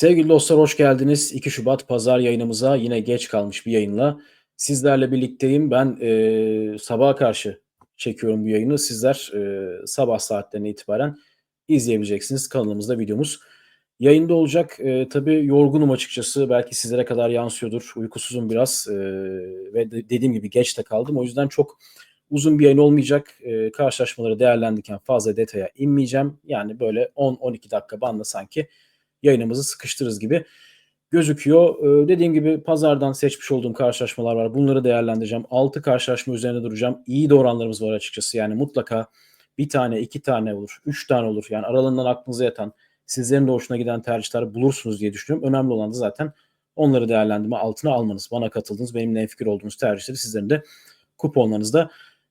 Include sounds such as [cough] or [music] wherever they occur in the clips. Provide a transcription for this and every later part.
Sevgili dostlar hoş geldiniz. 2 Şubat pazar yayınımıza yine geç kalmış bir yayınla sizlerle birlikteyim. Ben e, sabaha karşı çekiyorum bu yayını. Sizler e, sabah saatlerine itibaren izleyebileceksiniz. Kanalımızda videomuz yayında olacak. E, tabii yorgunum açıkçası. Belki sizlere kadar yansıyordur. Uykusuzum biraz e, ve de, dediğim gibi geç de kaldım. O yüzden çok uzun bir yayın olmayacak. E, karşılaşmaları değerlendirirken fazla detaya inmeyeceğim. Yani böyle 10-12 dakika banda sanki yayınımızı sıkıştırırız gibi gözüküyor. Ee, dediğim gibi pazardan seçmiş olduğum karşılaşmalar var. Bunları değerlendireceğim. 6 karşılaşma üzerine duracağım. İyi de oranlarımız var açıkçası. Yani mutlaka bir tane, iki tane olur, üç tane olur. Yani aralığından aklınıza yatan, sizlerin de hoşuna giden tercihler bulursunuz diye düşünüyorum. Önemli olan da zaten onları değerlendirme altına almanız. Bana katıldığınız, benimle en fikir olduğunuz tercihleri sizlerin de kuponlarınızda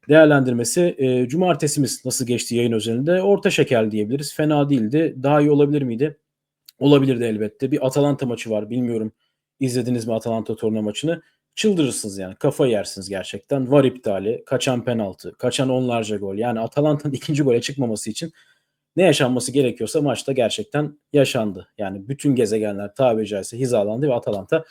değerlendirmesi. E, cumartesimiz nasıl geçti yayın özelinde? Orta şeker diyebiliriz. Fena değildi. Daha iyi olabilir miydi? Olabilirdi elbette. Bir Atalanta maçı var. Bilmiyorum izlediniz mi Atalanta Torino maçını. Çıldırırsınız yani. Kafa yersiniz gerçekten. Var iptali, kaçan penaltı, kaçan onlarca gol. Yani Atalanta'nın [laughs] ikinci gole çıkmaması için ne yaşanması gerekiyorsa maçta gerçekten yaşandı. Yani bütün gezegenler tabiri caizse hizalandı ve Atalanta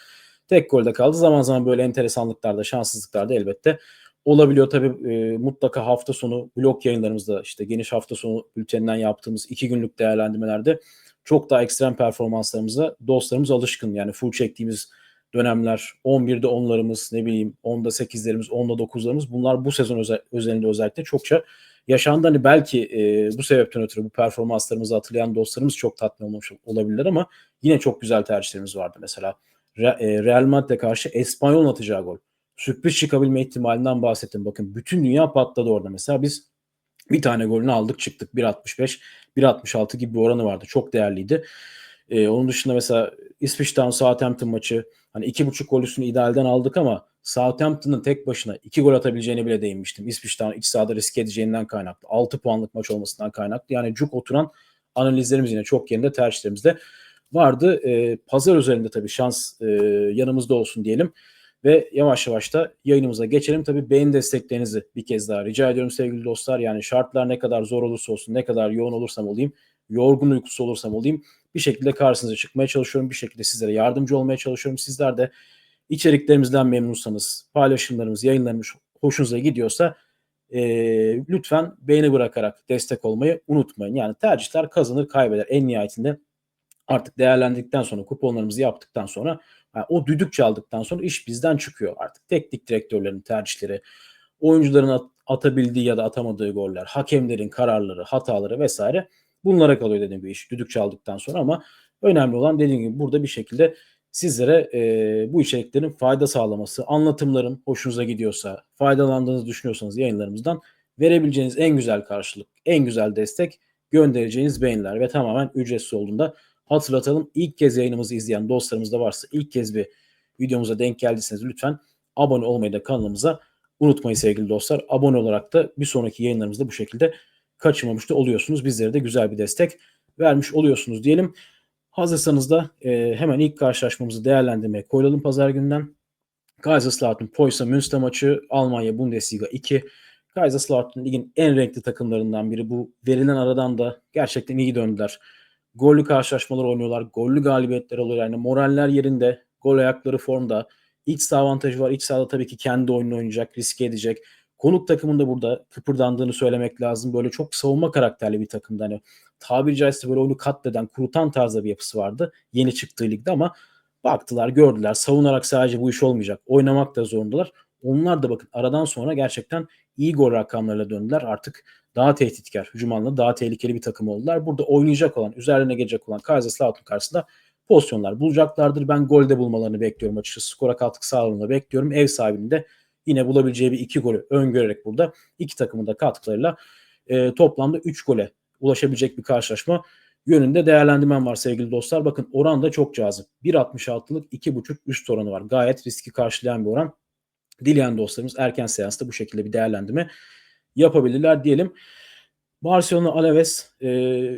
tek golde kaldı. Zaman zaman böyle enteresanlıklarda, şanssızlıklarda elbette olabiliyor. Tabii e, mutlaka hafta sonu blok yayınlarımızda işte geniş hafta sonu bülteninden yaptığımız iki günlük değerlendirmelerde çok daha ekstrem performanslarımıza dostlarımız alışkın. Yani full çektiğimiz dönemler 11'de 10'larımız ne bileyim 10'da 8'lerimiz 10'da 9'larımız bunlar bu sezon özel, özelinde özellikle çokça yaşandı. Hani belki e, bu sebepten ötürü bu performanslarımızı hatırlayan dostlarımız çok tatmin olmuş olabilirler ama yine çok güzel tercihlerimiz vardı. Mesela e, Real Madrid'e karşı Espanyol atacağı gol. Sürpriz çıkabilme ihtimalinden bahsettim. Bakın bütün dünya patladı orada. Mesela biz bir tane golünü aldık çıktık 1.65 1.66 gibi bir oranı vardı. Çok değerliydi. Ee, onun dışında mesela Ipswich Town Southampton maçı hani iki buçuk gol üstünü idealden aldık ama Southampton'ın tek başına iki gol atabileceğini bile değinmiştim. Ipswich Town iç sahada risk edeceğinden kaynaklı. 6 puanlık maç olmasından kaynaklı. Yani cuk oturan analizlerimiz yine çok yerinde tercihlerimizde vardı. Ee, pazar üzerinde tabii şans e, yanımızda olsun diyelim. Ve yavaş yavaş da yayınımıza geçelim. Tabii beğeni desteklerinizi bir kez daha rica ediyorum sevgili dostlar. Yani şartlar ne kadar zor olursa olsun, ne kadar yoğun olursam olayım, yorgun uykusu olursam olayım bir şekilde karşınıza çıkmaya çalışıyorum. Bir şekilde sizlere yardımcı olmaya çalışıyorum. Sizler de içeriklerimizden memnunsanız, paylaşımlarımız, yayınlarımız hoşunuza gidiyorsa e, lütfen beğeni bırakarak destek olmayı unutmayın. Yani tercihler kazanır kaybeder. En nihayetinde artık değerlendirdikten sonra kuponlarımızı yaptıktan sonra o düdük çaldıktan sonra iş bizden çıkıyor artık. Teknik direktörlerin tercihleri, oyuncuların at- atabildiği ya da atamadığı goller, hakemlerin kararları, hataları vesaire bunlara kalıyor dediğim bir iş düdük çaldıktan sonra ama önemli olan dediğim gibi burada bir şekilde sizlere e, bu içeriklerin fayda sağlaması, anlatımlarım hoşunuza gidiyorsa, faydalandığınızı düşünüyorsanız yayınlarımızdan verebileceğiniz en güzel karşılık, en güzel destek göndereceğiniz beğeniler ve tamamen ücretsiz olduğunda hatırlatalım. İlk kez yayınımızı izleyen dostlarımız da varsa ilk kez bir videomuza denk geldiyseniz lütfen abone olmayı da kanalımıza unutmayın sevgili dostlar. Abone olarak da bir sonraki yayınlarımızda bu şekilde kaçırmamış da oluyorsunuz. Bizlere de güzel bir destek vermiş oluyorsunuz diyelim. Hazırsanız da e, hemen ilk karşılaşmamızı değerlendirmeye koyalım pazar gününden. Kaiserslautern Poysa Münster maçı Almanya Bundesliga 2. Kaiserslautern ligin en renkli takımlarından biri. Bu verilen aradan da gerçekten iyi döndüler. Gollü karşılaşmalar oynuyorlar. Gollü galibiyetler alıyor. Yani moraller yerinde. Gol ayakları formda. İç saha avantajı var. İç sahada tabii ki kendi oyununu oynayacak, riske edecek. Konuk takımında burada kıpırdandığını söylemek lazım. Böyle çok savunma karakterli bir takımda. Hani tabiri caizse böyle oyunu katleden, kurutan tarzda bir yapısı vardı. Yeni çıktığı ligde ama baktılar, gördüler. Savunarak sadece bu iş olmayacak. Oynamak da zorundalar. Onlar da bakın aradan sonra gerçekten iyi gol rakamlarıyla döndüler. Artık daha tehditkar, hücum anlamında daha tehlikeli bir takım oldular. Burada oynayacak olan, üzerine gelecek olan Kaiserslautern karşısında pozisyonlar bulacaklardır. Ben golde bulmalarını bekliyorum açıkçası. Skora katkı sağlamını bekliyorum. Ev sahibinin de yine bulabileceği bir iki golü öngörerek burada iki takımın da katkılarıyla e, toplamda 3 gole ulaşabilecek bir karşılaşma yönünde değerlendirmem var sevgili dostlar. Bakın oran da çok cazip. 1.66'lık 2.5 üst oranı var. Gayet riski karşılayan bir oran. Dileyen dostlarımız erken seansta bu şekilde bir değerlendirme yapabilirler diyelim. Barcelona Alaves e,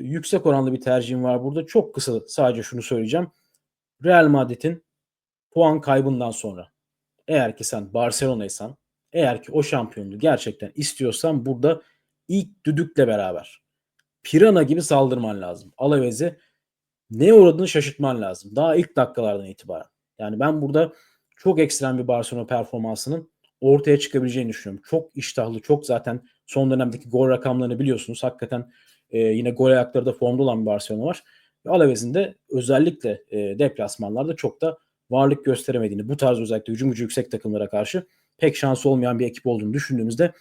yüksek oranlı bir tercihim var burada. Çok kısa sadece şunu söyleyeceğim. Real Madrid'in puan kaybından sonra eğer ki sen Barcelona'ysan eğer ki o şampiyonluğu gerçekten istiyorsan burada ilk düdükle beraber pirana gibi saldırman lazım. Alaves'i neye uğradığını şaşırtman lazım. Daha ilk dakikalardan itibaren. Yani ben burada çok ekstrem bir Barcelona performansının ortaya çıkabileceğini düşünüyorum. Çok iştahlı, çok zaten son dönemdeki gol rakamlarını biliyorsunuz. Hakikaten e, yine gol ayakları da formda olan bir Barcelona var. Ve Alaves'in de özellikle e, deplasmanlarda çok da varlık gösteremediğini, bu tarz özellikle hücum gücü yüksek takımlara karşı pek şansı olmayan bir ekip olduğunu düşündüğümüzde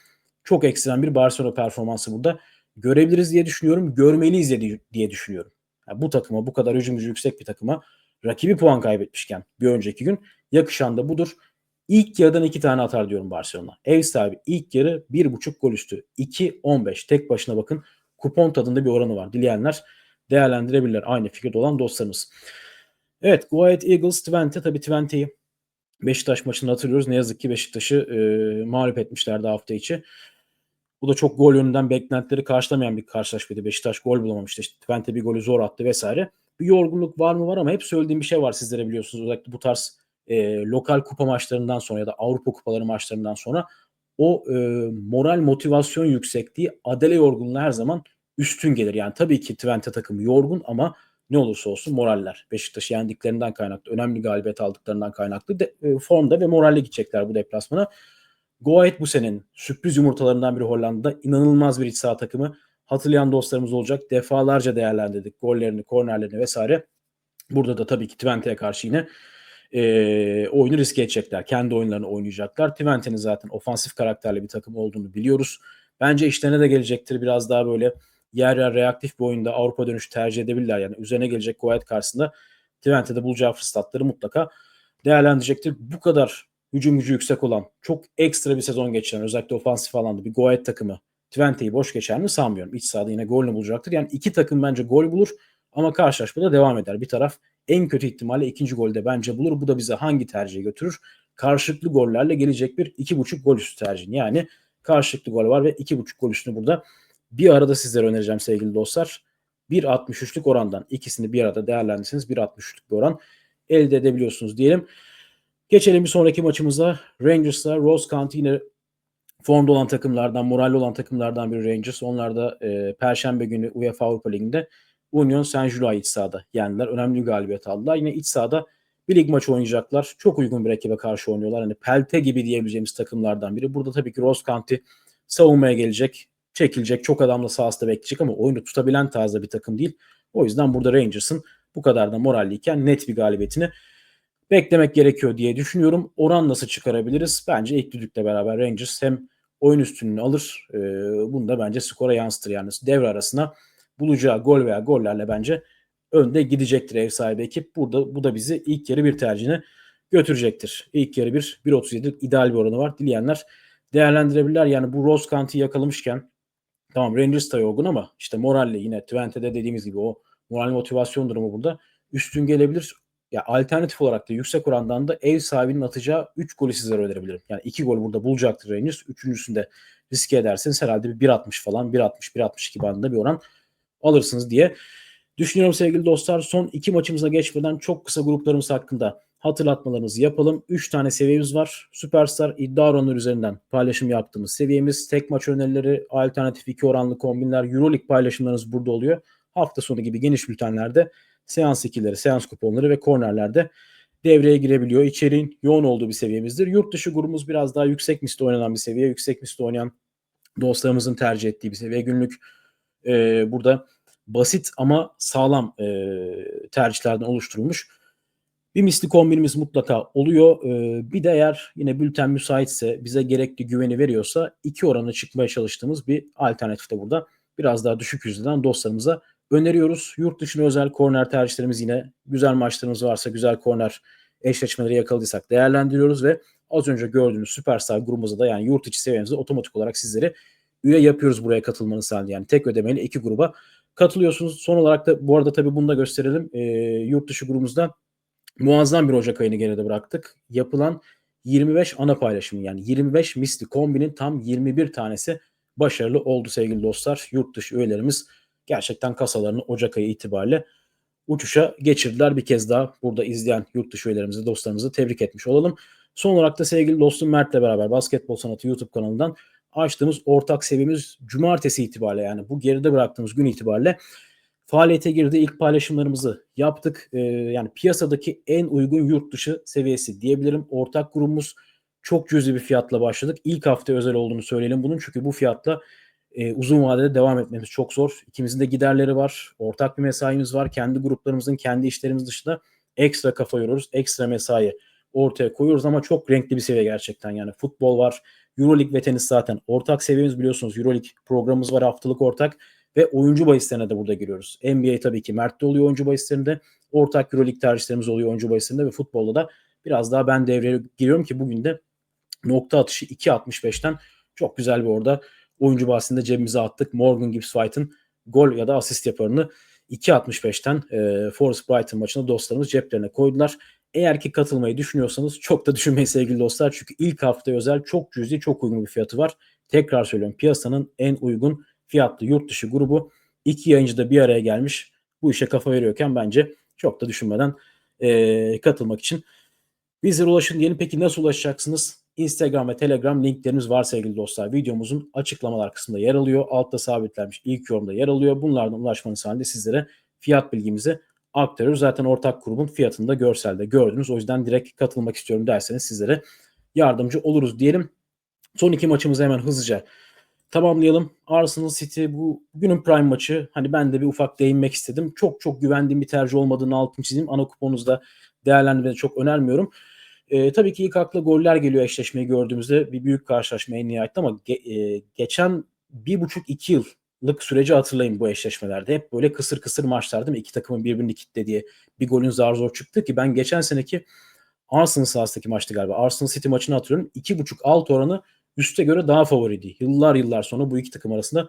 çok ekstrem bir Barcelona performansı burada görebiliriz diye düşünüyorum. Görmeliyiz diye düşünüyorum. Yani bu takıma bu kadar hücum gücü yüksek bir takıma rakibi puan kaybetmişken bir önceki gün yakışan da budur. İlk yarıdan iki tane atar diyorum Barcelona. Ev sahibi ilk yarı bir buçuk gol üstü. 2-15 tek başına bakın kupon tadında bir oranı var. Dileyenler değerlendirebilirler. Aynı fikirde olan dostlarımız. Evet Go Ahead Eagles Twente tabii Twente'yi Beşiktaş maçını hatırlıyoruz. Ne yazık ki Beşiktaş'ı e, mağlup etmişlerdi hafta içi. Bu da çok gol yönünden beklentileri karşılamayan bir karşılaşmaydı. Beşiktaş gol bulamamıştı. İşte Twente bir golü zor attı vesaire. Bir yorgunluk var mı var ama hep söylediğim bir şey var sizlere biliyorsunuz. Özellikle bu tarz e, lokal kupa maçlarından sonra ya da Avrupa kupaları maçlarından sonra o e, moral motivasyon yüksekliği Adele yorgunluğu her zaman üstün gelir. Yani tabii ki Twente takımı yorgun ama ne olursa olsun moraller. Beşiktaş'ı yendiklerinden kaynaklı, önemli galibiyet aldıklarından kaynaklı de, e, formda ve moralle gidecekler bu deplasmana. Go Ahead bu senin sürpriz yumurtalarından biri Hollanda'da. inanılmaz bir iç saha takımı. Hatırlayan dostlarımız olacak. Defalarca değerlendirdik gollerini, kornerlerini vesaire. Burada da tabii ki Twente'ye karşı yine e, oyunu riske edecekler. Kendi oyunlarını oynayacaklar. Twente'nin zaten ofansif karakterli bir takım olduğunu biliyoruz. Bence işlerine de gelecektir. Biraz daha böyle yer yer reaktif bir oyunda Avrupa dönüşü tercih edebilirler. Yani üzerine gelecek Kuwait karşısında Twente'de bulacağı fırsatları mutlaka değerlendirecektir. Bu kadar hücum gücü yüksek olan, çok ekstra bir sezon geçiren, özellikle ofansif alanda bir Goet takımı Twente'yi boş geçer mi sanmıyorum. İç sahada yine golünü bulacaktır. Yani iki takım bence gol bulur ama karşılaşmada devam eder. Bir taraf en kötü ihtimalle ikinci golde bence bulur. Bu da bize hangi tercihe götürür? Karşılıklı gollerle gelecek bir iki buçuk gol üstü tercih. Yani karşılıklı gol var ve iki buçuk gol üstünü burada bir arada sizlere önereceğim sevgili dostlar. 1.63'lük orandan ikisini bir arada değerlendirseniz 1.63'lük bir oran elde edebiliyorsunuz diyelim. Geçelim bir sonraki maçımıza. Rangers'la Rose County yine formda olan takımlardan, moralli olan takımlardan biri Rangers. Onlar da e, Perşembe günü UEFA Avrupa Ligi'nde Union Saint-Gillois'u iç sahada yendiler. Önemli bir galibiyet aldılar. Yine iç sahada bir lig maçı oynayacaklar. Çok uygun bir rakibe karşı oynuyorlar. Hani Pelte gibi diyebileceğimiz takımlardan biri. Burada tabii ki Rose County savunmaya gelecek çekilecek, çok adamla sahasında bekleyecek ama oyunu tutabilen tarzda bir takım değil. O yüzden burada Rangers'ın bu kadar da moralliyken net bir galibiyetini beklemek gerekiyor diye düşünüyorum. Oran nasıl çıkarabiliriz? Bence ilk düdükle beraber Rangers hem oyun üstünlüğünü alır. E, bunu da bence skora yansıtır. Yani devre arasına bulacağı gol veya gollerle bence önde gidecektir ev sahibi ekip. Burada bu da bizi ilk yarı bir tercihine götürecektir. İlk yarı bir 1.37 ideal bir oranı var. Dileyenler değerlendirebilirler. Yani bu Rose County'yi yakalamışken Tamam Rangers da yorgun ama işte moralle yine Twente'de dediğimiz gibi o moral motivasyon durumu burada üstün gelebilir. Ya alternatif olarak da yüksek orandan da ev sahibinin atacağı 3 golü sizlere önerebilirim. Yani 2 gol burada bulacaktır Rangers. Üçüncüsünde riske ederseniz herhalde bir 1.60 falan 1.60 1.62 bandında bir oran alırsınız diye düşünüyorum sevgili dostlar. Son iki maçımıza geçmeden çok kısa gruplarımız hakkında hatırlatmalarımızı yapalım. 3 tane seviyemiz var. Süperstar iddia oranları üzerinden paylaşım yaptığımız seviyemiz. Tek maç önerileri, alternatif 2 oranlı kombinler, Euroleague paylaşımlarınız burada oluyor. Hafta sonu gibi geniş bültenlerde seans ikileri, seans kuponları ve kornerlerde devreye girebiliyor. İçeriğin yoğun olduğu bir seviyemizdir. Yurt dışı grubumuz biraz daha yüksek misli oynanan bir seviye. Yüksek misli oynayan dostlarımızın tercih ettiği bir seviye. Günlük e, burada basit ama sağlam e, tercihlerden oluşturulmuş bir misli kombinimiz mutlaka oluyor. Ee, bir de eğer yine bülten müsaitse bize gerekli güveni veriyorsa iki oranı çıkmaya çalıştığımız bir alternatif de burada. Biraz daha düşük yüzdeden dostlarımıza öneriyoruz. Yurt dışına özel korner tercihlerimiz yine güzel maçlarımız varsa güzel korner eşleşmeleri yakaladıysak değerlendiriyoruz ve az önce gördüğünüz Süperstar grubumuzda da yani yurt içi seviyemizde otomatik olarak sizleri üye yapıyoruz buraya katılmanız halinde. Yani tek ödemeyle iki gruba katılıyorsunuz. Son olarak da bu arada tabii bunu da gösterelim. E, yurt dışı grubumuzda muazzam bir Ocak ayını geride bıraktık. Yapılan 25 ana paylaşımı yani 25 misli kombinin tam 21 tanesi başarılı oldu sevgili dostlar. Yurt dışı üyelerimiz gerçekten kasalarını Ocak ayı itibariyle uçuşa geçirdiler. Bir kez daha burada izleyen yurt dışı üyelerimizi, dostlarımızı tebrik etmiş olalım. Son olarak da sevgili dostum Mert'le beraber Basketbol Sanatı YouTube kanalından açtığımız ortak seviyemiz cumartesi itibariyle yani bu geride bıraktığımız gün itibariyle faaliyete girdi. İlk paylaşımlarımızı yaptık. E, yani piyasadaki en uygun yurt dışı seviyesi diyebilirim. Ortak grubumuz çok cüzi bir fiyatla başladık. İlk hafta özel olduğunu söyleyelim bunun. Çünkü bu fiyatla e, uzun vadede devam etmemiz çok zor. İkimizin de giderleri var. Ortak bir mesaimiz var. Kendi gruplarımızın, kendi işlerimiz dışında ekstra kafa yoruyoruz. Ekstra mesai ortaya koyuyoruz ama çok renkli bir seviye gerçekten. Yani futbol var, Euroleague ve tenis zaten ortak seviyemiz biliyorsunuz. Euroleague programımız var haftalık ortak ve oyuncu bahislerine de burada giriyoruz. NBA tabii ki Mert'te oluyor oyuncu bahislerinde. Ortak Euroleague tercihlerimiz oluyor oyuncu bahislerinde ve futbolda da biraz daha ben devreye giriyorum ki bugün de nokta atışı 2.65'ten çok güzel bir orada oyuncu bahsinde cebimize attık. Morgan Gibbs White'ın gol ya da asist yaparını 2.65'ten e, Forest Brighton maçında dostlarımız ceplerine koydular. Eğer ki katılmayı düşünüyorsanız çok da düşünmeyin sevgili dostlar. Çünkü ilk hafta özel çok cüzi çok uygun bir fiyatı var. Tekrar söylüyorum piyasanın en uygun fiyatlı yurt dışı grubu. iki yayıncı da bir araya gelmiş. Bu işe kafa veriyorken bence çok da düşünmeden e, katılmak için bizlere ulaşın diyelim. Peki nasıl ulaşacaksınız? Instagram ve Telegram linklerimiz var sevgili dostlar. Videomuzun açıklamalar kısmında yer alıyor. Altta sabitlenmiş ilk yorumda yer alıyor. Bunlardan ulaşmanız halinde sizlere fiyat bilgimizi aktarıyoruz. Zaten ortak grubun fiyatını da görselde gördünüz. O yüzden direkt katılmak istiyorum derseniz sizlere yardımcı oluruz diyelim. Son iki maçımızı hemen hızlıca tamamlayalım. Arsenal City bu günün prime maçı. Hani ben de bir ufak değinmek istedim. Çok çok güvendiğim bir tercih olmadığını altını çizeyim. Ana kuponunuzda değerlendirmeni çok önermiyorum. E, tabii ki ilk akla goller geliyor eşleşmeyi gördüğümüzde bir büyük karşılaşma en nihayetinde ama ge, e, geçen bir buçuk iki yıllık süreci hatırlayın bu eşleşmelerde. Hep böyle kısır kısır maçlar değil mi? İki takımın birbirini kitlediği bir golün zar zor çıktı ki ben geçen seneki Arsenal sahasındaki maçtı galiba. Arsenal City maçını hatırlıyorum. İki buçuk alt oranı üste göre daha favoriydi. Yıllar yıllar sonra bu iki takım arasında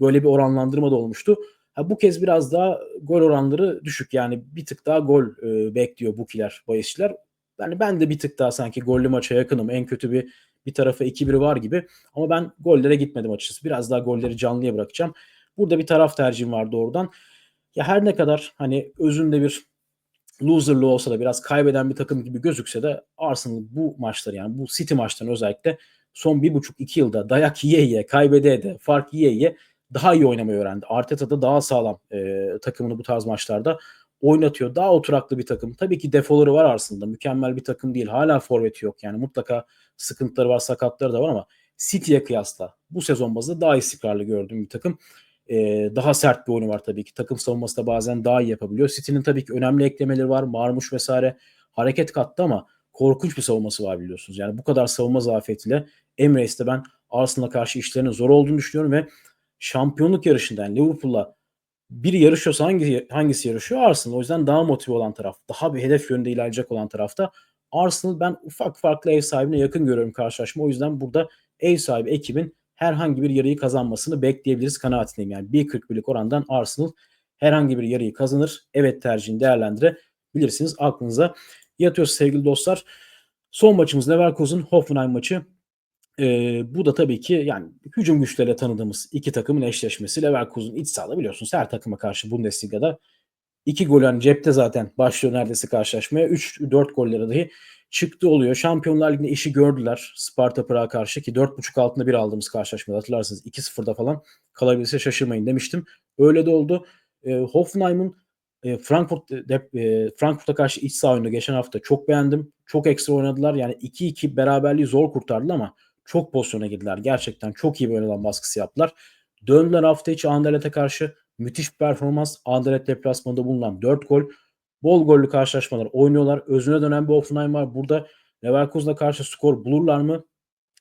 böyle bir oranlandırma da olmuştu. Ha, bu kez biraz daha gol oranları düşük. Yani bir tık daha gol e, bekliyor bukiler, bahisçiler. Yani ben de bir tık daha sanki gollü maça yakınım. En kötü bir bir tarafa 2-1 var gibi. Ama ben gollere gitmedim açıkçası. Biraz daha golleri canlıya bırakacağım. Burada bir taraf tercihim var doğrudan. Ya her ne kadar hani özünde bir loserlı olsa da biraz kaybeden bir takım gibi gözükse de Arsenal bu maçları yani bu City maçlarını özellikle son bir buçuk iki yılda dayak yiye yiye kaybede de fark yiye yiye daha iyi oynamayı öğrendi. Arteta da daha sağlam e, takımını bu tarz maçlarda oynatıyor. Daha oturaklı bir takım. Tabii ki defoları var aslında. Mükemmel bir takım değil. Hala forveti yok. Yani mutlaka sıkıntıları var, sakatları da var ama City'ye kıyasla bu sezon bazında daha istikrarlı gördüğüm bir takım. Ee, daha sert bir oyunu var tabii ki. Takım savunması da bazen daha iyi yapabiliyor. City'nin tabii ki önemli eklemeleri var. Marmuş vesaire hareket kattı ama korkunç bir savunması var biliyorsunuz. Yani bu kadar savunma zafiyetiyle Emirate'de ben Arsenal'a karşı işlerinin zor olduğunu düşünüyorum ve şampiyonluk yarışında yani Liverpool'la biri yarışıyorsa hangi, hangisi yarışıyor? Arsenal. O yüzden daha motive olan taraf, daha bir hedef yönünde ilerleyecek olan tarafta Arsenal ben ufak farklı ev sahibine yakın görüyorum karşılaşma. O yüzden burada ev sahibi ekibin herhangi bir yarıyı kazanmasını bekleyebiliriz kanaatindeyim. Yani 1.41'lik orandan Arsenal herhangi bir yarıyı kazanır. Evet tercihini değerlendirebilirsiniz. Aklınıza yatıyorsa sevgili dostlar. Son maçımız Leverkusen Hoffenheim maçı. Ee, bu da tabii ki yani hücum güçleriyle tanıdığımız iki takımın eşleşmesi. Leverkusen iç sahada biliyorsunuz her takıma karşı Bundesliga'da iki gol yani cepte zaten başlıyor neredeyse karşılaşmaya. 3-4 golleri dahi çıktı oluyor. Şampiyonlar Ligi'nde işi gördüler Sparta Prag'a karşı ki 4.5 altında bir aldığımız karşılaşmada hatırlarsınız 2-0'da falan kalabilirse şaşırmayın demiştim. Öyle de oldu. E, Hoffenheim'ın e, Frankfurt de, e, Frankfurt'a karşı iç saha oyunu geçen hafta çok beğendim. Çok ekstra oynadılar. Yani 2-2 beraberliği zor kurtardılar ama çok pozisyona girdiler. Gerçekten çok iyi bir oynanan baskısı yaptılar. Döndüler hafta içi Anderlet'e karşı. Müthiş bir performans. Anderlet deplasmanında bulunan 4 gol. Bol gollü karşılaşmalar oynuyorlar. Özüne dönen bir Offenheim var. Burada Leverkusen'a karşı skor bulurlar mı?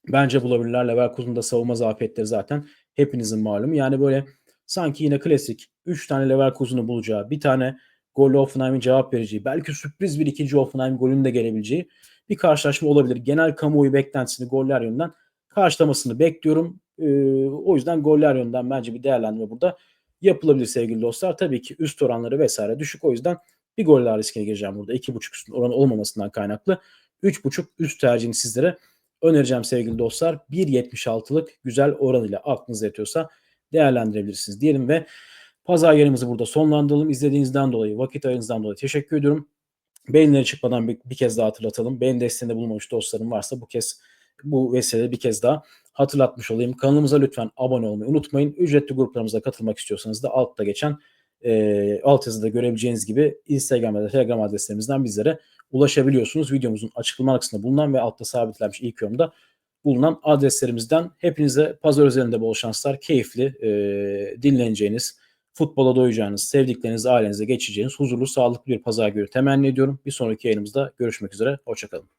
Bence bulabilirler. Leverkusen'da savunma zafiyetleri zaten hepinizin malumu. Yani böyle sanki yine klasik 3 tane Leverkusen'ı bulacağı, bir tane golle Offenheim'in cevap vereceği, belki sürpriz bir ikinci Offenheim golünün de gelebileceği bir karşılaşma olabilir. Genel kamuoyu beklentisini goller yönünden karşılamasını bekliyorum. Ee, o yüzden goller yönünden bence bir değerlendirme burada yapılabilir sevgili dostlar. Tabii ki üst oranları vesaire düşük. O yüzden bir goller riskine gireceğim burada. 2.5 üstün oran olmamasından kaynaklı. 3.5 üst tercihini sizlere önereceğim sevgili dostlar. 1.76'lık güzel oran ile aklınız yatıyorsa değerlendirebilirsiniz diyelim ve pazar yerimizi burada sonlandıralım. İzlediğinizden dolayı, vakit ayınızdan dolayı teşekkür ediyorum. Beğenileri çıkmadan bir, bir kez daha hatırlatalım. Beğeni desteğinde bulunmamış dostlarım varsa bu kez bu vesileyle bir kez daha hatırlatmış olayım. Kanalımıza lütfen abone olmayı unutmayın. Ücretli gruplarımıza katılmak istiyorsanız da altta geçen e, alt yazıda görebileceğiniz gibi Instagram da Telegram adreslerimizden bizlere ulaşabiliyorsunuz. Videomuzun açıklama kısmında bulunan ve altta sabitlenmiş ilk yorumda bulunan adreslerimizden hepinize pazar üzerinde bol şanslar, keyifli, e, dinleneceğiniz, futbola doyacağınız, sevdikleriniz, ailenize geçeceğiniz huzurlu, sağlıklı bir pazar günü temenni ediyorum. Bir sonraki yayınımızda görüşmek üzere. Hoşçakalın.